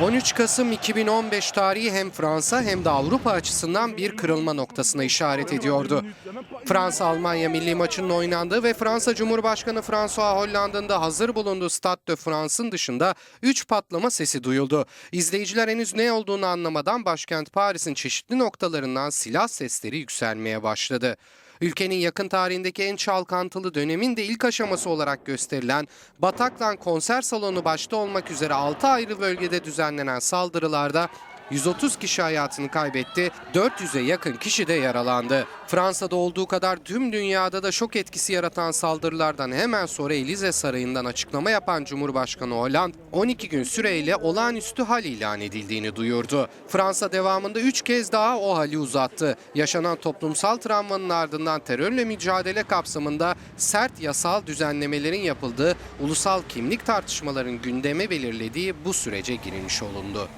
13 Kasım 2015 tarihi hem Fransa hem de Avrupa açısından bir kırılma noktasına işaret ediyordu. Fransa-Almanya milli maçının oynandığı ve Fransa Cumhurbaşkanı François Hollande'ın da hazır bulunduğu Stade de France'ın dışında 3 patlama sesi duyuldu. İzleyiciler henüz ne olduğunu anlamadan başkent Paris'in çeşitli noktalarından silah sesleri yükselmeye başladı. Ülkenin yakın tarihindeki en çalkantılı dönemin de ilk aşaması olarak gösterilen Bataclan konser salonu başta olmak üzere 6 ayrı bölgede düzenlenen saldırılarda 130 kişi hayatını kaybetti, 400'e yakın kişi de yaralandı. Fransa'da olduğu kadar tüm dünyada da şok etkisi yaratan saldırılardan hemen sonra Elize Sarayı'ndan açıklama yapan Cumhurbaşkanı Hollande 12 gün süreyle olağanüstü hal ilan edildiğini duyurdu. Fransa devamında 3 kez daha o hali uzattı. Yaşanan toplumsal travmanın ardından terörle mücadele kapsamında sert yasal düzenlemelerin yapıldığı, ulusal kimlik tartışmaların gündeme belirlediği bu sürece girilmiş olundu.